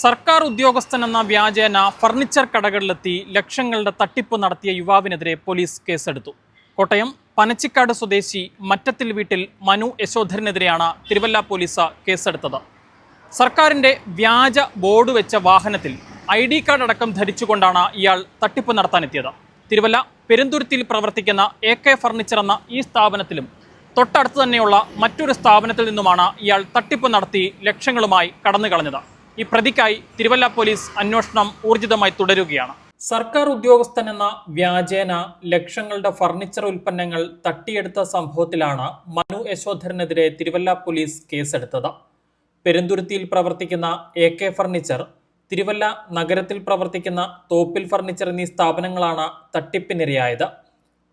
സർക്കാർ ഉദ്യോഗസ്ഥൻ എന്ന വ്യാജേന ഫർണിച്ചർ കടകളിലെത്തി ലക്ഷങ്ങളുടെ തട്ടിപ്പ് നടത്തിയ യുവാവിനെതിരെ പോലീസ് കേസെടുത്തു. കോട്ടയം പനച്ചിക്കാട് സ്വദേശി മറ്റത്തിൽ വീട്ടിൽ മനു യശോധരനെതിരെയാണ് തിരുവല്ല പോലീസ് കേസെടുത്തത്. സർക്കാരിന്റെ വ്യാജ ബോർഡ് വെച്ച വാഹനത്തിൽ ഐ ഡി കാർഡ് അടക്കം ധരിച്ചുകൊണ്ടാണ് ഇയാൾ തട്ടിപ്പ് നടത്താനെത്തിയത്. തിരുവല്ല പെരുന്തുരുത്തിയിൽ പ്രവർത്തിക്കുന്ന എ കെ ഫർണിച്ചർ എന്ന ഈ സ്ഥാപനത്തിലും തൊട്ടടുത്ത് തന്നെയുള്ള മറ്റൊരു സ്ഥാപനത്തിൽ നിന്നുമാണ് ഇയാൾ തട്ടിപ്പ് നടത്തി ലക്ഷങ്ങളുമായി കടന്നു കളഞ്ഞത് ഈ പ്രതിക്കായി തിരുവല്ല പോലീസ് അന്വേഷണം ഊർജിതമായി തുടരുകയാണ്. സർക്കാർ ഉദ്യോഗസ്ഥൻ എന്ന വ്യാജേന ലക്ഷങ്ങളുടെ ഫർണിച്ചർ ഉൽപ്പന്നങ്ങൾ തട്ടിയെടുത്ത സംഭവത്തിലാണ് മനു യശോധരനെതിരെ തിരുവല്ല പോലീസ് കേസെടുത്തത്. പെരുന്തുരുത്തിയിൽ പ്രവർത്തിക്കുന്ന എ കെ ഫർണിച്ചർ തിരുവല്ല നഗരത്തിൽ പ്രവർത്തിക്കുന്ന തോപ്പിൽ ഫർണിച്ചർ എന്നീ സ്ഥാപനങ്ങളാണ് തട്ടിപ്പിനിരയായത്.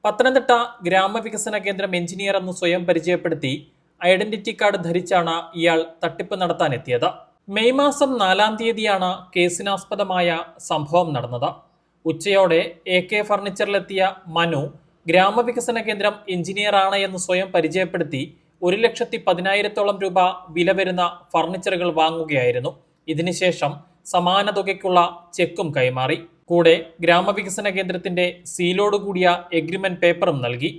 പത്തനംതിട്ട ഗ്രാമവികസന കേന്ദ്രം എഞ്ചിനീയർ എന്ന് സ്വയം പരിചയപ്പെടുത്തി ഐഡന്റിറ്റി കാർഡ് ധരിച്ചാണ് ഇയാൾ തട്ടിപ്പ് നടത്താനെത്തിയത്. മെയ് മാസം നാലാം തീയതിയാണ് കേസിനാസ്പദമായ സംഭവം നടന്നത്. ഉച്ചയോടെ എ കെ ഫർണിച്ചറിലെത്തിയ മനു ഗ്രാമവികസന കേന്ദ്രം എഞ്ചിനീയറാണ് എന്ന് സ്വയം പരിചയപ്പെടുത്തി ഒരു ലക്ഷത്തി പതിനായിരത്തോളം രൂപ വില വരുന്ന ഫർണിച്ചറുകൾ വാങ്ങുകയായിരുന്നു. ഇതിനുശേഷം സമാന തുകയ്ക്കുള്ള ചെക്കും കൈമാറി. കൂടെ ഗ്രാമവികസന കേന്ദ്രത്തിന്റെ സീലോട് കൂടിയ എഗ്രിമെന്റ് പേപ്പറും നൽകി.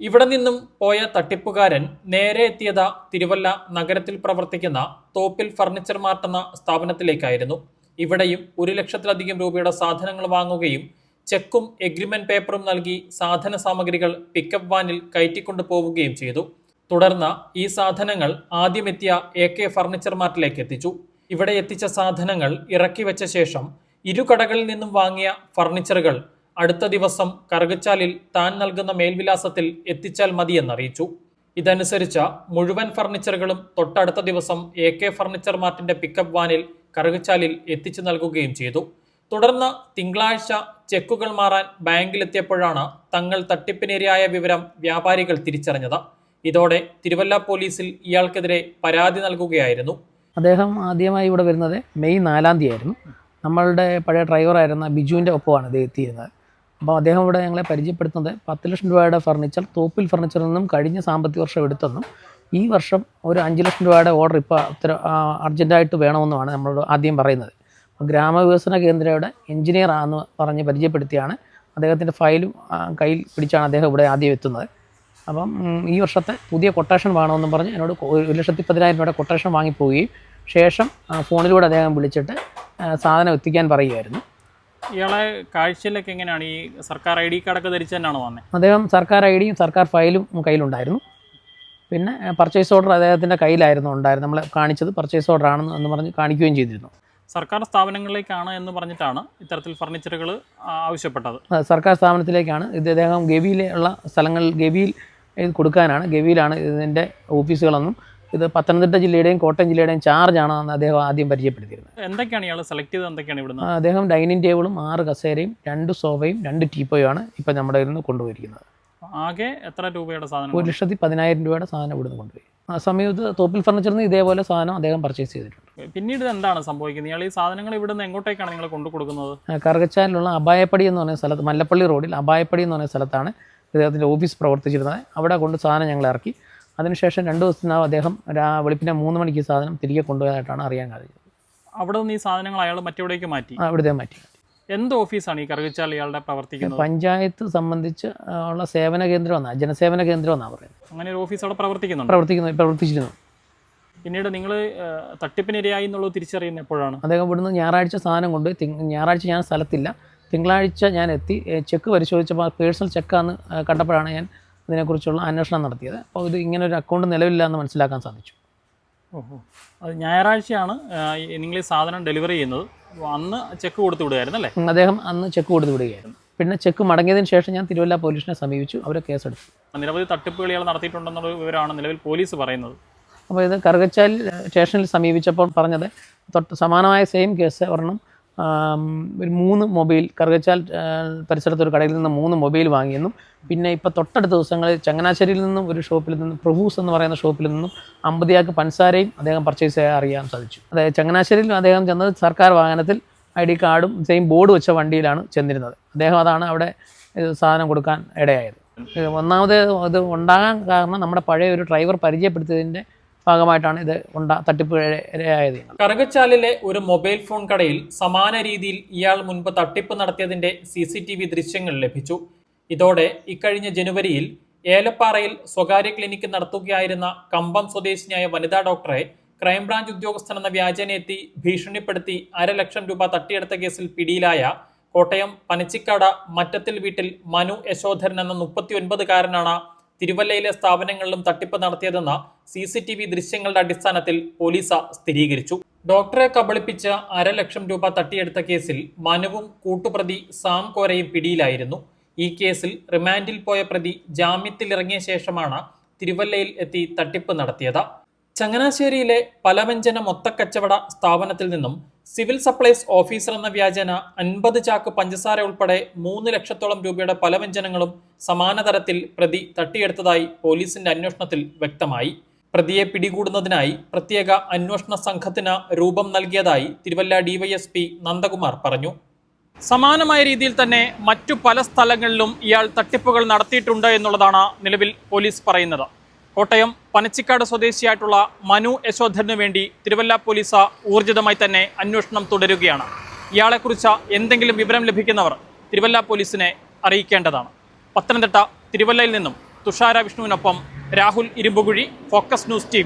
ഇവിടെ നിന്നും പോയ തട്ടിപ്പുകാരൻ നേരെ എത്തിയത് തിരുവല്ല നഗരത്തിൽ പ്രവർത്തിക്കുന്ന തോപ്പിൽ ഫർണിച്ചർ മാർട്ട് എന്ന സ്ഥാപനത്തിലേക്കായിരുന്നു. ഇവിടെയും ഒരു ലക്ഷത്തിലധികം രൂപയുടെ സാധനങ്ങൾ വാങ്ങുകയും ചെക്കും എഗ്രിമെന്റ് പേപ്പറും നൽകി സാധന സാമഗ്രികൾ പിക്കപ്പ് വാനിൽ കയറ്റിക്കൊണ്ടു പോവുകയും ചെയ്തു. തുടർന്ന് ഈ സാധനങ്ങൾ ആദ്യമെത്തിയ എ കെ ഫർണിച്ചർ മാർട്ടിലേക്ക് എത്തിച്ചു. ഇവിടെ എത്തിച്ച സാധനങ്ങൾ ഇറക്കി വെച്ച ശേഷം ഇരു കടകളിൽ നിന്നും വാങ്ങിയ ഫർണിച്ചറുകൾ അടുത്ത ദിവസം കറുകച്ചാലിൽ താൻ നൽകുന്ന മേൽവിലാസത്തിൽ എത്തിച്ചാൽ മതിയെന്നറിയിച്ചു. ഇതനുസരിച്ച മുഴുവൻ ഫർണിച്ചറുകളും തൊട്ടടുത്ത ദിവസം എ കെ ഫർണിച്ചർ മാർട്ടിന്റെ പിക്കപ്പ് വാനിൽ കറുകച്ചാലിൽ എത്തിച്ചു നൽകുകയും ചെയ്തു. തുടർന്ന് തിങ്കളാഴ്ച ചെക്കുകൾ മാറാൻ ബാങ്കിലെത്തിയപ്പോഴാണ് തങ്ങൾ തട്ടിപ്പിനിരയായ വിവരം വ്യാപാരികൾ തിരിച്ചറിഞ്ഞത്. ഇതോടെ തിരുവല്ല പോലീസിൽ ഇയാൾക്കെതിരെ പരാതി നൽകുകയായിരുന്നു. അദ്ദേഹം ആദ്യമായി ഇവിടെ വരുന്നത് മെയ് നാലാം തീയതി ആയിരുന്നു നമ്മളുടെ പഴയ ഡ്രൈവറായിരുന്ന ബിജുവിന്റെ ഒപ്പമാണ് ഇത് എത്തിയിരുന്നത്. അപ്പോൾ അദ്ദേഹം ഇവിടെ ഞങ്ങളെ പരിചയപ്പെടുത്തുന്നത് പത്ത് ലക്ഷം രൂപയുടെ ഫർണിച്ചർ തോപ്പിൽ ഫർണിച്ചറിൽ നിന്നും കഴിഞ്ഞ സാമ്പത്തിക വർഷം എടുത്തെന്നും ഈ വർഷം ഒരു അഞ്ച് ലക്ഷം രൂപയുടെ ഓർഡർ ഇപ്പോൾ ഇത്ര അർജന്റായിട്ട് വേണമെന്നുമാണ് നമ്മളോട് ആദ്യം പറയുന്നത്. ഗ്രാമവികസന കേന്ദ്രയുടെ എഞ്ചിനീയർ ആണെന്ന് പറഞ്ഞ് പരിചയപ്പെടുത്തിയാണ്. അദ്ദേഹത്തിന്റെ ഫയലും കയ്യിൽ പിടിച്ചാണ് അദ്ദേഹം ഇവിടെ ആദ്യം എത്തുന്നത്. അപ്പം ഈ വർഷത്തെ പുതിയ കൊട്ടേഷൻ വേണമെന്നും പറഞ്ഞ് എന്നോട് ഒരു ലക്ഷത്തി പതിനായിരം രൂപയുടെ കൊട്ടേഷൻ വാങ്ങിപ്പോവുകയും ശേഷം ഫോണിലൂടെ അദ്ദേഹം വിളിച്ചിട്ട് സാധനം എത്തിക്കാൻ പറയുമായിരുന്നു ഇയാളെ കാഴ്ചയിലൊക്കെ എങ്ങനെയാണ് ഈ സർക്കാർ ഐ ഡി കാർഡൊക്കെ ധരിച്ച് തന്നെയാണോ വന്നത് അദ്ദേഹം സർക്കാർ ഐ ഡിയും സർക്കാർ ഫയലും കയ്യിലുണ്ടായിരുന്നു. പിന്നെ പർച്ചേസ് ഓർഡർ അദ്ദേഹത്തിന്റെ കയ്യിലായിരുന്നു ഉണ്ടായിരുന്നു നമ്മൾ കാണിച്ചത് പർച്ചേസ് ഓർഡർ ആണെന്ന് എന്ന് പറഞ്ഞ് കാണിക്കുകയും ചെയ്തിരുന്നു. സർക്കാർ സ്ഥാപനങ്ങളിലേക്കാണ് എന്ന് പറഞ്ഞിട്ടാണ് ഇത്തരത്തിൽ ഫർണിച്ചറുകൾ ആവശ്യപ്പെട്ടത്. സർക്കാർ സ്ഥാപനത്തിലേക്കാണ്. ഇത് അദ്ദേഹം ഗവിയിലുള്ള സ്ഥലങ്ങളിൽ ഗവിയിൽ ഇത് കൊടുക്കാനാണ്. ഗവിയിലാണ് ഇതിന്റെ ഓഫീസുകളെന്നും ഇത് പത്തനംതിട്ട ജില്ലയുടെയും കോട്ടയം ജില്ലയുടെയും ചാർജാണെന്ന് അദ്ദേഹം ആദ്യം പരിചയപ്പെടുത്തിയിരുന്നത്. എന്തൊക്കെയാണ് ഇയാൾ സെലക്ട് ചെയ്തത്? എന്തൊക്കെയാണ് ഇവിടുന്ന്? അദ്ദേഹം ഡൈനിങ് ടേബിളും ആറ് കസേരയും രണ്ട് സോഫയും രണ്ട് ടീപ്പോയുമാണ് ഇപ്പം നമ്മുടെ കയ്യിൽ നിന്ന് കൊണ്ടുപോയിരിക്കുന്നത്. ആകെ എത്ര രൂപയുടെ സാധനം ഒരു ലക്ഷത്തി പതിനായിരം രൂപയുടെ സാധനം ഇവിടുന്ന് കൊണ്ടുപോയി. ആ സമയത്ത് തോപ്പിൽ ഫർണിച്ചറിൽ നിന്ന് ഇതേപോലെ സാധനം അദ്ദേഹം പർച്ചേസ് ചെയ്തിട്ടുണ്ട്. പിന്നീട് എന്താണ് സംഭവിക്കുന്നത്? ഇയാൾ ഈ സാധനങ്ങൾ ഇവിടുന്ന് എങ്ങോട്ടേക്കാണ് നിങ്ങൾ കൊണ്ടു കൊടുക്കുന്നത്? കറുകച്ചാലിലുള്ള അപായപ്പടി എന്ന് പറയുന്ന സ്ഥലത്ത് മല്ലപ്പള്ളി റോഡിൽ അപായപ്പടി എന്ന് പറയുന്ന സ്ഥലത്താണ് ഇദ്ദേഹത്തിന്റെ ഓഫീസ് പ്രവർത്തിച്ചിരുന്നത്. അവിടെ കൊണ്ട് സാധനം ഞങ്ങൾ ഇറക്കി. അതിനുശേഷം രണ്ട് ദിവസത്തിനകം അദ്ദേഹം വെളുപ്പിനെ മൂന്ന് മണിക്ക് ഈ സാധനം തിരികെ കൊണ്ടുപോയതായിട്ടാണ് അറിയാൻ കഴിഞ്ഞത്. അവിടെ നിന്ന് ഈ സാധനങ്ങൾ അയാൾ മറ്റെവിടേക്ക് മാറ്റി? അവിടുത്തെ മാറ്റി. എന്ത് ഓഫീസാണ് ഈ കറുകച്ചാൽ ഇയാളുടെ പ്രവർത്തിക്കുന്നത്? പഞ്ചായത്ത് സംബന്ധിച്ച് ഉള്ള സേവന കേന്ദ്രം എന്നാ ജനസേവന കേന്ദ്രം എന്നാണ് പറയുന്നത്. അങ്ങനെ ഒരു ഓഫീസ് അവിടെ പ്രവർത്തിക്കുന്നു പ്രവർത്തിക്കുന്നു പ്രവർത്തിച്ചിരുന്നു. പിന്നീട് നിങ്ങൾ തട്ടിപ്പിനിരയായി എന്നുള്ളത് തിരിച്ചറിയുന്നത് എപ്പോഴാണ്? അദ്ദേഹം ഇവിടുന്ന് ഞായറാഴ്ച സാധനം കൊണ്ട് ഞായറാഴ്ച ഞാൻ സ്ഥലത്തില്ല. തിങ്കളാഴ്ച ഞാൻ എത്തി. ചെക്ക് പരിശോധിച്ചപ്പോൾ പേഴ്സണൽ ചെക്കാന്ന് കണ്ടപ്പോഴാണ് ഞാൻ ഇതിനെക്കുറിച്ചുള്ള അന്വേഷണം നടത്തിയത്. അപ്പോൾ ഇത് ഇങ്ങനെ ഒരു അക്കൗണ്ട് നിലവിലില്ല എന്ന് മനസ്സിലാക്കാൻ സാധിച്ചു. ഓഹോ. അത് ഞായറാഴ്ചയാണ് നിങ്ങൾ ഈ സാധനം ഡെലിവറി ചെയ്യുന്നത്. അന്ന് ചെക്ക് കൊടുത്തു വിടുകയായിരുന്നു അല്ലേ? അദ്ദേഹം അന്ന് ചെക്ക് കൊടുത്തു വിടുകയായിരുന്നു. പിന്നെ ചെക്ക് മടങ്ങിയതിന് ശേഷം ഞാൻ തിരുവല്ല പോലീസിനെ സമീപിച്ചു അവരെ കേസെടുത്തു. നിരവധി തട്ടിപ്പുകൾ ഇയാൾ നടത്തിയിട്ടുണ്ടെന്നുള്ള വിവരമാണ് നിലവിൽ പോലീസ് പറയുന്നത്. അപ്പോൾ ഇത് കറുകച്ചാൽ സ്റ്റേഷനിൽ സമീപിച്ചപ്പോൾ പറഞ്ഞത് തൊട്ട് സമാനമായ സെയിം കേസ് ഒരെണ്ണം ഒരു മൂന്ന് മൊബൈൽ കറുകച്ചാൽ പരിസരത്ത് ഒരു കടയിൽ നിന്ന് മൂന്ന് മൊബൈൽ വാങ്ങിയെന്നും പിന്നെ ഇപ്പോൾ തൊട്ടടുത്ത ദിവസങ്ങളിൽ ചങ്ങനാശ്ശേരിയിൽ നിന്നും ഒരു ഷോപ്പിൽ നിന്നും പ്രഭൂസ് എന്ന് പറയുന്ന ഷോപ്പിൽ നിന്നും അമ്പതിയാക്ക് പൻസാരയും അദ്ദേഹം പർച്ചേസ് ചെയ്യാൻ അറിയാൻ സാധിച്ചു. അതായത് ചങ്ങനാശ്ശേരിയിൽ അദ്ദേഹം ചെന്നത് സർക്കാർ വാഹനത്തിൽ ഐ ഡി കാർഡും സെയിം ബോർഡ് വെച്ച വണ്ടിയിലാണ് ചെന്നിരുന്നത്. അദ്ദേഹം അതാണ് അവിടെ സാധനം കൊടുക്കാൻ ഇടയായത്. ഒന്നാമത് ഇത് ഉണ്ടാകാൻ കാരണം നമ്മുടെ പഴയ ഒരു ഡ്രൈവർ പരിചയപ്പെടുത്തിയതിന്റെ ഭാഗമായിട്ടാണ് ഇത് ഉണ്ട തട്ടിപ്പ് ഇരയായത് കറുകച്ചാലിലെ ഒരു മൊബൈൽ ഫോൺ കടയിൽ സമാന രീതിയിൽ ഇയാൾ മുൻപ് തട്ടിപ്പ് നടത്തിയതിന്റെ സി സി ടി വി ദൃശ്യങ്ങൾ ലഭിച്ചു. ഇതോടെ ഇക്കഴിഞ്ഞ ജനുവരിയിൽ ഏലപ്പാറയിൽ സ്വകാര്യ ക്ലിനിക്ക് നടത്തുകയായിരുന്ന കമ്പം സ്വദേശിനിയായ വനിതാ ഡോക്ടറെ ക്രൈംബ്രാഞ്ച് ഉദ്യോഗസ്ഥൻ എന്ന വ്യാജനെത്തി ഭീഷണിപ്പെടുത്തി അരലക്ഷം രൂപ തട്ടിയെടുത്ത കേസിൽ പിടിയിലായ കോട്ടയം പനച്ചിക്കാട് മറ്റത്തിൽ വീട്ടിൽ മനു യശോധരൻ എന്ന മുപ്പത്തി ഒൻപതുകാരനാണ് തിരുവല്ലയിലെ സ്ഥാപനങ്ങളിലും തട്ടിപ്പ് നടത്തിയതെന്ന സി സി ടി വി ദൃശ്യങ്ങളുടെ അടിസ്ഥാനത്തിൽ പോലീസ് സ്ഥിരീകരിച്ചു. ഡോക്ടറെ കബളിപ്പിച്ച് അരലക്ഷം രൂപ തട്ടിയെടുത്ത കേസിൽ മനുവും കൂട്ടുപ്രതി സാം കോരയും പിടിയിലായിരുന്നു. ഈ കേസിൽ റിമാൻഡിൽ പോയ പ്രതി ജാമ്യത്തിൽ ഇറങ്ങിയ ശേഷമാണ് തിരുവല്ലയിൽ എത്തി തട്ടിപ്പ് നടത്തിയത്. ചങ്ങനാശ്ശേരിയിലെ പലവ്യഞ്ജന മൊത്തക്കച്ചവട സ്ഥാപനത്തിൽ നിന്നും സിവിൽ സപ്ലൈസ് ഓഫീസർ എന്ന വ്യാജന അൻപത് ചാക്ക് പഞ്ചസാര ഉൾപ്പെടെ മൂന്ന് ലക്ഷത്തോളം രൂപയുടെ പലവ്യഞ്ജനങ്ങളും സമാനതരത്തിൽ പ്രതി തട്ടിയെടുത്തതായി പോലീസിന്റെ അന്വേഷണത്തിൽ വ്യക്തമായി. പ്രതിയെ പിടികൂടുന്നതിനായി പ്രത്യേക അന്വേഷണ സംഘത്തിന് രൂപം നൽകിയതായി തിരുവല്ല ഡിവൈഎസ്പി നന്ദകുമാർ പറഞ്ഞു. സമാനമായ രീതിയിൽ തന്നെ മറ്റു പല സ്ഥലങ്ങളിലും ഇയാൾ തട്ടിപ്പുകൾ നടത്തിയിട്ടുണ്ട് എന്നുള്ളതാണ് നിലവിൽ പോലീസ് പറയുന്നത്. കോട്ടയം പനച്ചിക്കാട് സ്വദേശിയായിട്ടുള്ള മനു യശോധരനു വേണ്ടി തിരുവല്ല പോലീസ് ഊർജിതമായി തന്നെ അന്വേഷണം തുടരുകയാണ്. ഇയാളെക്കുറിച്ച് എന്തെങ്കിലും വിവരം ലഭിക്കുന്നവർ തിരുവല്ല പോലീസിനെ അറിയിക്കേണ്ടതാണ്. പത്തനംതിട്ട തിരുവല്ലയിൽ നിന്നും Thushara വിഷ്ണുവിനൊപ്പം Rahul Irumpukuzhi focus news T